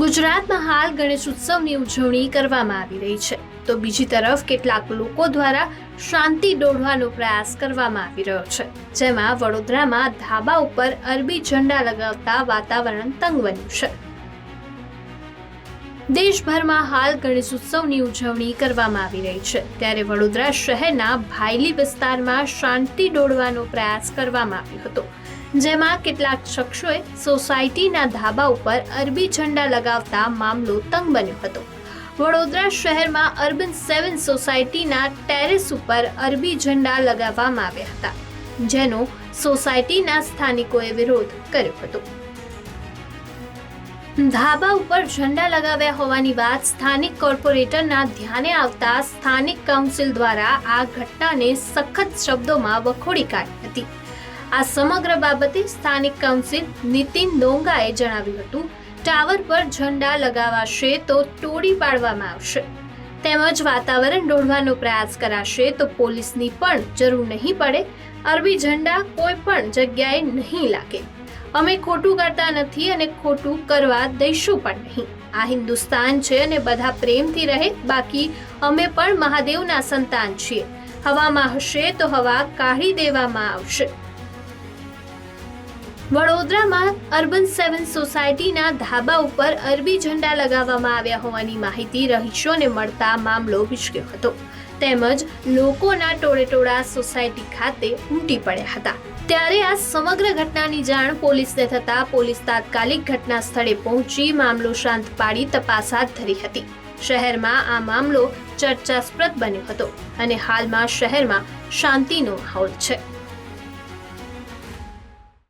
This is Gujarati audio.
ગુજરાતમાં હાલ ગણેશ ઉત્સવની ઉજવણી કરવામાં આવી રહી છે. તો બીજી તરફ કેટલાક લોકો દ્વારા શાંતિ દોડવાનો પ્રયાસ કરવામાં આવી રહ્યો છે. જેમાં વડોદરામાં ધાબા ઉપર અરબી ઝંડા લગાવતા વાતાવરણ તંગ બન્યું છે. દેશભરમાં હાલ ગણેશ ઉત્સવની ઉજવણી કરવામાં આવી રહી છે. ત્યારે વડોદરા શહેરના ભાયલી વિસ્તારમાં શાંતિ દોડવાનો પ્રયાસ કરવામાં આવ્યો હતો. જેમાં કેટલાક શખ્સોએ સોસાયટીના ધાબા ઉપર અરબી ઝંડા લગાવતા મામલો તંગ બન્યો હતો. વડોદરા શહેરમાં અર્બન સેવન સોસાયટીના ટેરેસ ઉપર અરબી ઝંડા લગાવવામાં આવ્યા હતા, જેનો સોસાયટીના સ્થાનિકોએ વિરોધ કર્યો હતો. ધાબા ઉપર ઝંડા લગાવ્યા હોવાની વાત સ્થાનિક કોર્પોરેટરના ધ્યાને આવતા સ્થાનિક કાઉન્સિલ દ્વારા આ ઘટનાને સખત શબ્દોમાં વખોડી કાઢી હતી. આ સમગ્ર બાબતે સ્થાનિક કાઉન્સિલ નીતિન ડોંગાએ જણાવ્યું હતું. ટાવર પર ઝંડા લગાવાશે તો તોડી પાડવામાં આવશે. તેમજ વાતાવરણ દોડવાનો પ્રયાસ કરાશે તો પોલીસની પણ જરૂર નહીં પડે. અરબી ઝંડા કોઈ પણ જગ્યાએ નહીં લાગે. અમે ખોટું કરતા નથી અને ખોટું કરવા દઈશું પણ નહીં. આ હિન્દુસ્તાન છે અને બધા પ્રેમથી રહે, બાકી અમે પણ મહાદેવના સંતાન છીએ. હવામાં હશે તો હવા કાઢી દેવામાં આવશે. વડોદરામાં અર્બન સેવન સોસાયટીના ધાબા ઉપર અરબી ઝંડા લગાવવામાં આવ્યા હોવાની માહિતી રહીશોને મળતા મામલો વિચક્યો હતો. તેમજ લોકોના ટોળેટોળા સોસાયટી ખાતે ઉમટી પડ્યા હતા. ત્યારે આ સમગ્ર ઘટનાની જાણ પોલીસને થતા પોલીસ તાત્કાલિક ઘટના સ્થળે પહોંચી મામલો શાંત પાડી તપાસ હાથ ધરી હતી. શહેરમાં આ મામલો ચર્ચાસ્પદ બન્યો હતો અને હાલમાં શહેરમાં શાંતિનો માહોલ છે.